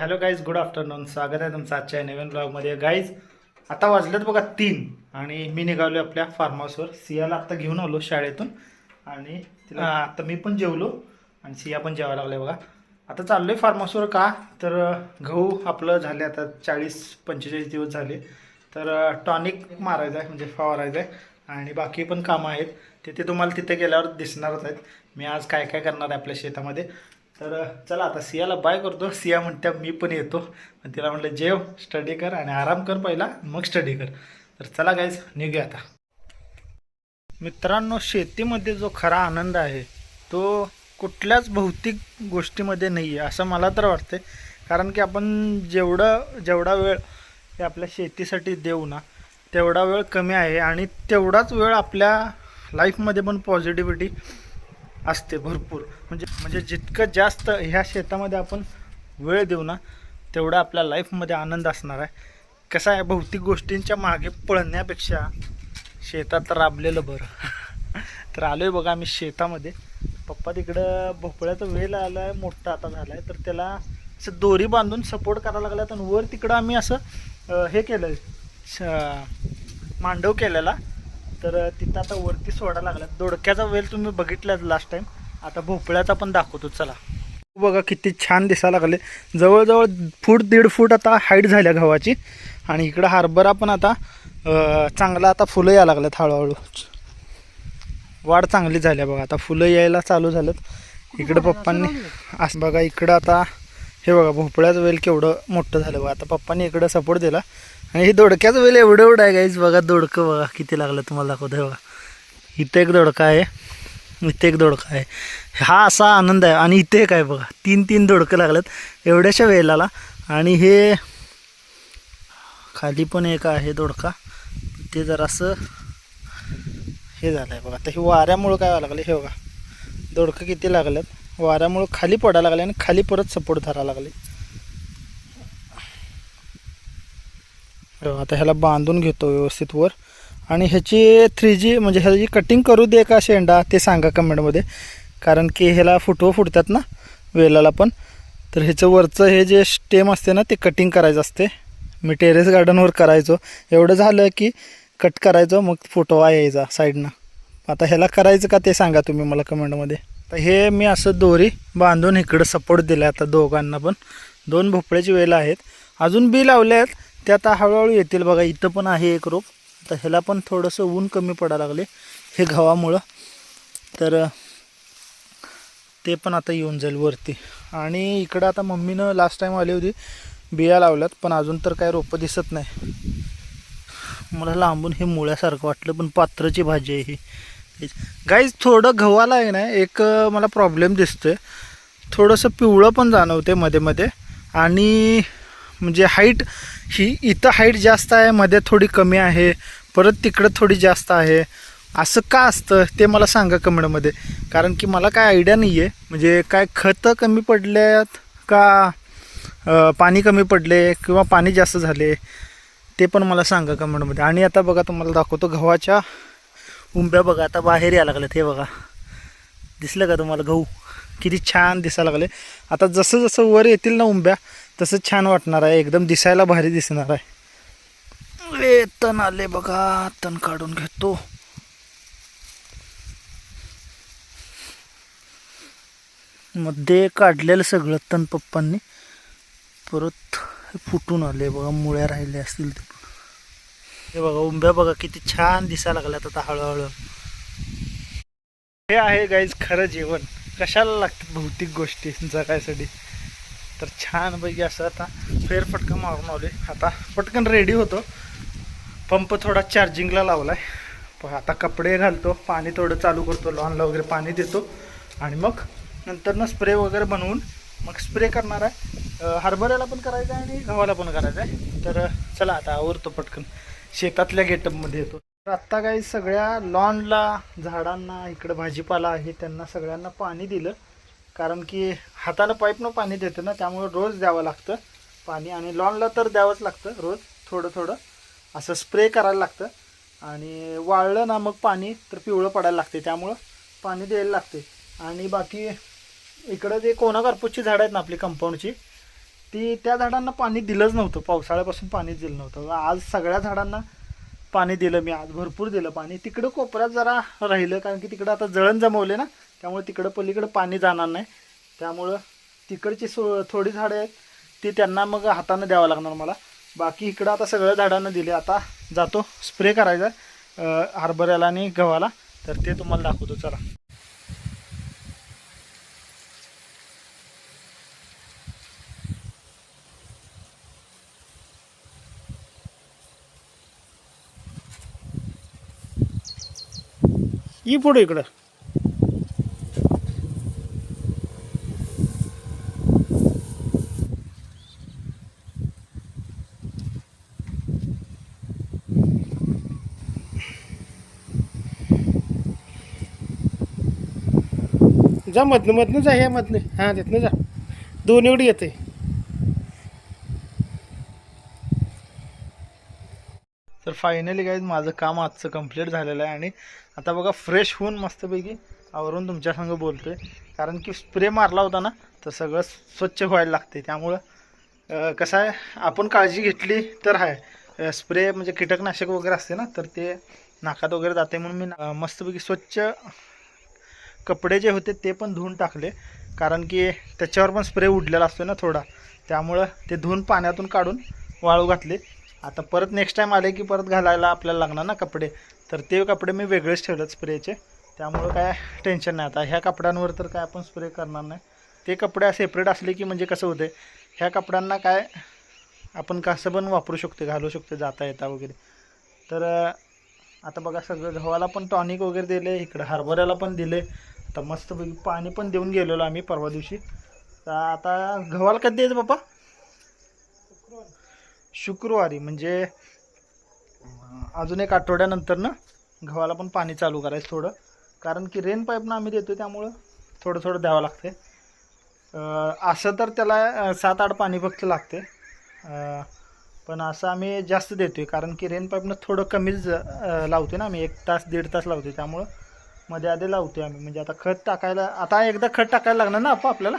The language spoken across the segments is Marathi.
हॅलो गाईज गुड आफ्टरनून स्वागत आहे तुमचं आजच्या नवीन ब्लॉगमध्ये गाईज आता वाजलेत बघा तीन आणि मी निघालो आपल्या फार्म हाऊसवर सियाला आत्ता घेऊन आलो शाळेतून आणि तिला आता मी पण जेवलो आणि सिया पण जेवायला लागले बघा. आता चाललोय फार्म हाऊसवर का? तर गहू आपलं झाले आता चाळीस पंचेचाळीस दिवस झाले. तर टॉनिक मारायचं आहे म्हणजे फवारायचं आहे. आणि बाकी पण कामं आहेत. ते ते तुम्हाला तिथे गेल्यावर दिसणारच आहेत. मी आज काय काय करणार आहे आपल्या शेतामध्ये? तर चला आता सियाला बाय करतो. सिया म्हणत्या मी पण येतो. पण तिला म्हटलं जेव स्टडी कर आणि आराम कर पहिला मग स्टडी कर. तर चला गाईज निघूया आता. मित्रांनो शेतीमध्ये जो खरा आनंद आहे तो कुठल्याच भौतिक गोष्टीमध्ये नाही आहे असं मला तर वाटते कारण की आपण जेवढं जेवढा वेळ हे आपल्या शेतीसाठी देऊ ना तेवढा वेळ कमी आहे आणि तेवढाच वेळ आपल्या लाईफमध्ये पण पॉझिटिव्हिटी असते भरपूर. म्हणजे म्हणजे जितकं जास्त ह्या शेतामध्ये आपण वेळ देऊ ना तेवढा आपल्या लाईफमध्ये आनंद असणार आहे. कसं आहे भौतिक गोष्टींच्या मागे पळण्यापेक्षा शेतात राबलेलं बरं. तर आलो आहे बघा आम्ही शेतामध्ये. पप्पा तिकडं भोपळ्याचा वेल आला आहे मोठा आता झाला आहे तर त्याला असं दोरी बांधून सपोर्ट करायला लागला आणि वर तिकडं आम्ही असं हे केलं मांडव केलेला. तर तिथं आता वरती सोडा लागला दोडक्याचा वेल तुम्ही बघितलाच लास्ट टाइम आता भोपळ्याचा पण दाखवतो चला. बघा किती छान दिसायला लागले. जवळजवळ फूट दीड फूट आता हाईट झाल्या गव्हाची. आणि इकडं हार्बरा पण आता चांगला आता फुलं यायला लागल्यात हळूहळू. वाढ चांगली झाल्या बघा. आता फुलं यायला चालू झालेत इकडं पप्पांनी असं बघा इकडं आता हे बघा भोपळ्याचं वेल केवढं मोठं झालं बघा. आता पप्पांनी इकडं सपोर्ट दिला. आणि हे दोडक्याचं वेल एवढं एवढं आहे गाईज बघा दोडकं बघा. किती लागलं तुम्हाला दाखवतो बघा. इथं एक दोडका आहे. इथे एक दोडका आहे. हा असा आनंद आहे. आणि इथे एक आहे बघा. तीन तीन दोडकं लागलेत एवढ्याशा वेलाला आणि हे खाली पण एक आहे दोडका. ते जरासं हे झालं आहे बघा. आता हे वाऱ्यामुळं काय व्हायला लागलं? हे बघा. दोडकं किती लागल्यात वाऱ्यामुळं खाली पडायला लागले आणि खाली परत सपोर्ट धरायला लागले हे बघा, आता ह्याला बांधून घेतो व्यवस्थित वर. आणि ह्याची थ्री म्हणजे जी म्हणजे ह्याची कटिंग करू दे का शेंडा ते सांगा कमेंटमध्ये कारण की ह्याला फुटवं फुटतात ना वेलाला पण. तर ह्याचं वरचं हे जे स्टेम असते ना ते कटिंग करायचं असते. मी टेरेस गार्डनवर करायचो. एवढं झालं की कट करायचो मग फुटवा यायचा साईडनं आता ह्याला करायचं का ते सांगा तुम्ही मला कमेंटमध्ये तर हे मी असं दोरी बांधून इकडं सपोर्ट दिला आता दोघांना पण. दोन भोपळ्याची वेलं आहेत. अजून बी लावले आहेत ते आता हळूहळू येतील. बघा इथं पण आहे एक रोप. आता ह्याला पण थोडंसं ऊन कमी पडायला लागले हे गव्हामुळं. तर ते पण आता येऊन जाईल वरती. आणि इकडं आता मम्मीनं लास्ट टाईम आली होती बिया लावल्यात पण अजून तर काय रोपं दिसत नाही. मला लांबून हे मुळ्यासारखं वाटलं पण पात्राची भाजी आहे ही. गाईज थोडं गव्हाला आहे ना एक मला प्रॉब्लेम दिसतोय. थोडंसं पिवळं पण जाणवते मध्ये मध्ये. आणि म्हणजे हाईट ही इथं हाईट जास्त आहे मध्ये थोडी कमी आहे परत तिकडं थोडी जास्त आहे. असं का असतं ते मला सांगा कमेंटमध्ये. कारण की मला काय आयडिया नाही आहे म्हणजे काय खतं कमी पडल्यात का पाणी कमी पडले किंवा पाणी जास्त झाले ते पण मला सांगा कमेंटमध्ये. आणि आता बघा तुम्हाला दाखवतो गव्हाच्या उंब्या बघा. आता बाहेर यायला लागल्यात हे बघा. दिसलं का तुम्हाला गहू? किती छान दिसायला लागले. आता जसं जसं वर येतील ना उंब्या तसं छान वाटणार आहे. एकदम दिसायला भारी दिसणार आहे. ले तण आले बघा. तण काढून घेतो. मध्ये काढलेलं सगळं तण पप्पांनी. परत फुटून आले बघा. मुळ्या राहिल्या असतील ते. हे बघा उंब्या बघा. किती छान दिसायला लागल्यात आता हळूहळू. हे आहे गाईज खरं जेवण. कशाला लागतात भौतिक गोष्टी जगायसाठी तर छानपैकी असं आता फेरफटका मारून आलोय. आता पटकन रेडी होतो. पंप थोडा चार्जिंगला लावलाय. प- आता कपडे घालतो पाणी थोडं चालू करतो लॉनला वगैरे पाणी देतो. आणि मग नंतर ना स्प्रे वगैरे बनवून मग स्प्रे करणार आहे. हरभऱ्याला पण करायचं आहे आणि गव्हाला पण करायचं आहे. तर चला आता आवरतो पटकन. शेतातल्या गेटअपमध्ये येतो. तर आत्ता काही सगळ्या लॉनला झाडांना इकडं भाजीपाला आहे त्यांना सगळ्यांना पाणी दिलं. कारण की हातानं पाईपनं पाणी देतं ना त्यामुळे रोज द्यावं लागतं पाणी आणि लॉनला तर द्यावंच लागतं रोज थोडं थोडं. असं स्प्रे करायला लागतं. आणि वाळलं ना मग पाणी तर पिवळं पडायला लागते त्यामुळं पाणी द्यायला लागते. आणि बाकी इकडं जे कोणाकारपूसची झाडं आहेत ना आपली कंपाऊंडची ती त्या झाडांना पाणी दिलंच नव्हतं. पावसाळ्यापासून पाणी दिलं नव्हतं. आज सगळ्या झाडांना पाणी दिलं मी आज भरपूर दिलं पाणी. तिकडं कोपऱ्यात जरा राहिलं कारण की तिकडं आता जळण जमवले ना त्यामुळे तिकडं पलीकडं पाणी जाणार नाही. त्यामुळं तिकडची सो थोडी झाडं आहेत ती त्यांना मग हातानं द्यावं लागणार मला. बाकी इकडं आता सगळ्या झाडांना दिले. आता जातो स्प्रे करायचा हरभऱ्याला आणि गव्हाला. तर ते तुम्हाला दाखवतो चला. ई पुढे इकडं. जा मधनं मधनं जा ह्या मधनं. हां तिथनं जा. दोन एवढी येते तर फायनली काय माझं काम आजचं कंप्लीट झालेलं आहे आणि आता बघा फ्रेश होऊन मस्तपैकी आवरून तुमच्या संग बोलतोय. कारण की स्प्रे मारला होता ना तर सगळं स्वच्छ व्हायला लागते त्यामुळं कसं आहे आपण काळजी घेतली तर आहे. स्प्रे म्हणजे कीटकनाशक वगैरे असते ना तर ते नाकात वगैरे जाते म्हणून मी मस्तपैकी स्वच्छ कपडे जे होते ते पण धुवून टाकले. कारण की त्याच्यावर पण स्प्रे उडलेला असतो ना थोडा. त्यामुळं ते धुवून पाण्यातून काढून वाळू घातले. आता परत नेक्स्ट टाईम आले की परत घालायला आपल्याला लागणार ना कपडे. तर ते कपडे मी वेगळेच ठेवलेत स्प्रेचे त्यामुळं काय टेन्शन नाही. आता ह्या कपड्यांवर तर काय आपण स्प्रे करणार नाही. ते कपडे सेपरेट असले की म्हणजे कसं होते ह्या कपड्यांना काय आपण कसं पण वापरू शकतो घालू शकतो जाता येता वगैरे. तर आता बघा सगळं गव्हाला पण टॉनिक वगैरे दिले इकडं हरभऱ्याला पण दिले. आता मस्तपैकी पाणी पण देऊन गेलेलो आम्ही परवा दिवशी. तर आता गव्हाला कधी द्यायचं बाबा शुक्रवारी म्हणजे अजून एक आठवड्यानंतर ना गव्हाला पण पाणी चालू करायचं थोडं. कारण की रेन पाईपनं आम्ही देतो त्यामुळं थोडं थोडं द्यावं लागते असं तर त्याला सात आठ पाणी फक्त लागते पण असं आम्ही जास्त देतो आहे कारण की रेन पाईपनं थोडं कमीच लावतो ना आम्ही. एक तास दीड तास लावतो त्यामुळं मध्ये आधी लावतो आम्ही. म्हणजे आता खत टाकायला आता एकदा खत टाकायला लागणार ना आपा आपल्याला?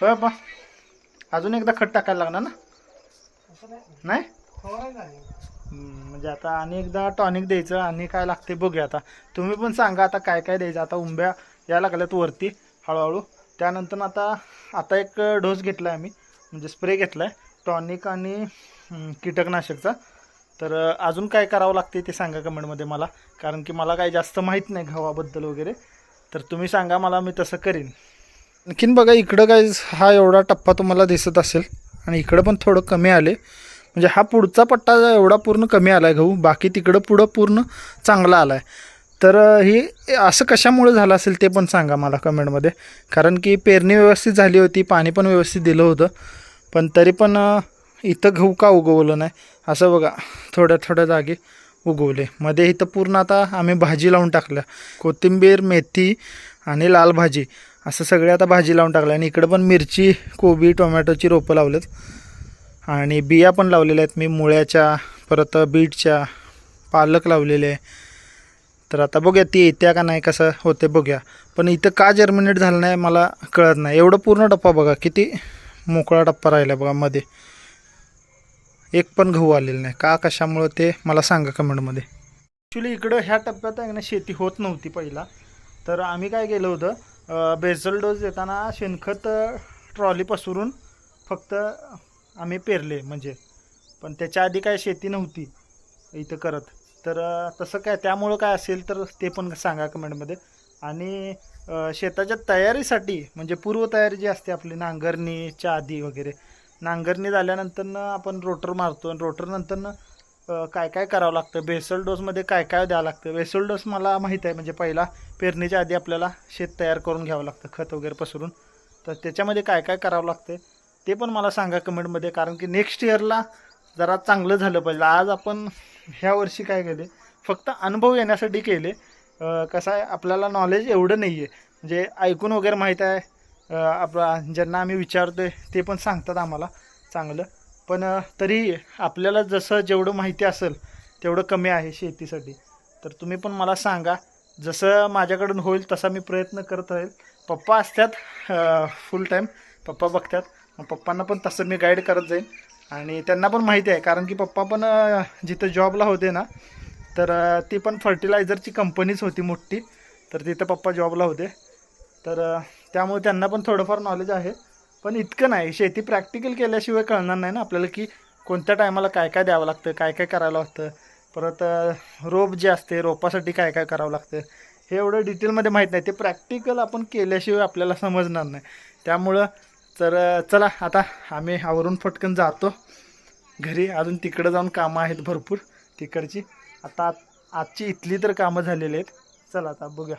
होय आपा अजून एकदा खत टाकायला लागणार ना? नाही? म्हणजे आता आणि एकदा टॉनिक द्यायचं आणि काय लागते बघूया आता. तुम्ही पण सांगा आता काय काय द्यायचं. आता उंब्या या लागल्यात वरती हळूहळू. त्यानंतर आता आता एक डोस घेतला आहे आम्ही. म्हणजे स्प्रे घेतला आहे टॉनिक आणि कीटकनाशकचा. तर अजून काय करावं लागते ते सांगा कमेंटमध्ये मला. कारण की मला काही जास्त माहीत नाही गव्हाबद्दल वगैरे. तर तुम्ही सांगा मला मी तसं करीन. आणखीन बघा इकडं काय हा एवढा टप्पा तुम्हाला दिसत असेल. आणि इकडं पण थोडं कमी आले. म्हणजे हा पुढचा पट्टा एवढा पूर्ण कमी आला आहे गहू. बाकी तिकडं पुढं पूर्ण चांगला आला आहे तर हे असं कशामुळे झालं असेल ते पण सांगा मला कमेंटमध्ये. कारण की पेरणी व्यवस्थित झाली होती पाणी पण व्यवस्थित दिलं होतं. पण तरी पण इथं गहू का उगवलं नाही? असं बघा थोड्या थोड्या जागी उगवले. मध्ये इथं पूर्ण आता आम्ही भाजी लावून टाकल्या. कोथिंबीर मेथी आणि लाल भाजी असं सगळे आता भाजी लावून टाकल्या. आणि इकडं पण मिरची कोबी टोमॅटोची रोपं लावलेत. आणि बिया पण लावलेल्या आहेत. मी मुळ्याच्या परत बीटच्या पालक लावलेले आहे. तर आता बघूया ती येत्या का नाही कसं होते बघूया. पण इथं का जर्मिनेट झालं नाही मला कळत नाही. एवढं पूर्ण टप्पा बघा किती मोकळा टप्पा राहिला बघा मध्ये. एक पण गहू आलेला नाही. का कशामुळं ते? मला सांगा कमेंटमध्ये. ॲक्च्युली इकडं ह्या टप्प्यात आहे ना शेती होत नव्हती पहिला. तर आम्ही काय केलं होतं बेझल डोस देताना शेणखत ट्रॉली पसरून फक्त आम्ही पेरले म्हणजे. पण त्याच्या आधी काय शेती नव्हती इथं करत. तर तसं काय त्यामुळं काय असेल तर ते पण सांगा कमेंटमध्ये. आणि शेताच्या तयारीसाठी म्हणजे पूर्वतयारी जी असते आपली नांगरणीच्या आधी वगैरे नांगरणी झाल्यानंतरनं आपण रोटर मारतो आणि रोटरनंतरनं काय काय करावं लागतं? बेसल डोसमध्ये काय काय द्यावं लागतं? बेसल डोस मला माहीत आहे म्हणजे पहिला पेरणीच्या आधी आपल्याला शेत तयार करून घ्यावं लागतं खत वगैरे पसरून. तर त्याच्यामध्ये काय काय करावं लागतं? ते पण मला सांगा कमेंटमध्ये कारण की नेक्स्ट इयरला जरा चांगलं झालं पाहिजे. आज आपण ह्या वर्षी काय केले? फक्त अनुभव येण्यासाठी केले. कसं आहे आपल्याला नॉलेज एवढं नाही आहे म्हणजे ऐकून वगैरे माहीत आहे अ, आपला ज्यांना आम्ही विचारतो आहे ते पण सांगतात आम्हाला. चांगलं. पण तरी आपल्याला जसं जेवढं माहिती असेल तेवढं कमी आहे शेतीसाठी. तर तुम्ही पण मला सांगा जसं माझ्याकडून होईल तसा मी प्रयत्न करत राहील. पप्पा असतात फुल टाईम पप्पा बघतात. मग पप्पांना पण तसं मी गाईड करत जाईन. आणि त्यांना पण माहिती आहे कारण की पप्पा पण जिथं जॉबला होते ना तर ती पण फर्टिलायझरची कंपनीच होती मोठी. तर तिथं पप्पा जॉबला होते. तर त्यामुळे त्यांना पण थोडंफार नॉलेज आहे. पण इतकं नाही. शेती प्रॅक्टिकल केल्याशिवाय कळणार नाही ना आपल्याला की कोणत्या टायमाला काय काय द्यावं लागतं काय काय करायला लागतं. परत रोप जे असते रोपासाठी काय काय करावं लागतं. हे एवढं डिटेलमध्ये माहीत नाही. ते प्रॅक्टिकल आपण केल्याशिवाय आपल्याला समजणार नाही. त्यामुळं तर चला आता आम्ही आवरून फटकन जातो. घरी अजून तिकडं जाऊन कामं आहेत भरपूर. तिकडची. आता आजची इथली तर कामं झालेली आहेत. चला आता बघूया.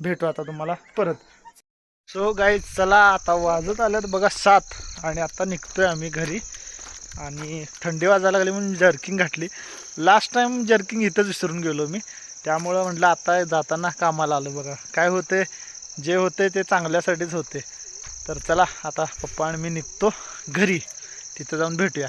भेटू आता तुम्हाला परत. सो गाईज चला आता वाजत आल्यात बघा सात. आणि आता निघतोय आम्ही घरी. आणि थंडी वाजायला लागली म्हणून जर्किंग घातली. लास्ट टाईम जर्किंग इथंच विसरून गेलो मी. त्यामुळं म्हटलं आता जाताना कामाला आलो बघा. काय होते जे होते ते चांगल्यासाठीच होते तर चला आता पप्पा आणि मी निघतो घरी. तिथं जाऊन भेटूया.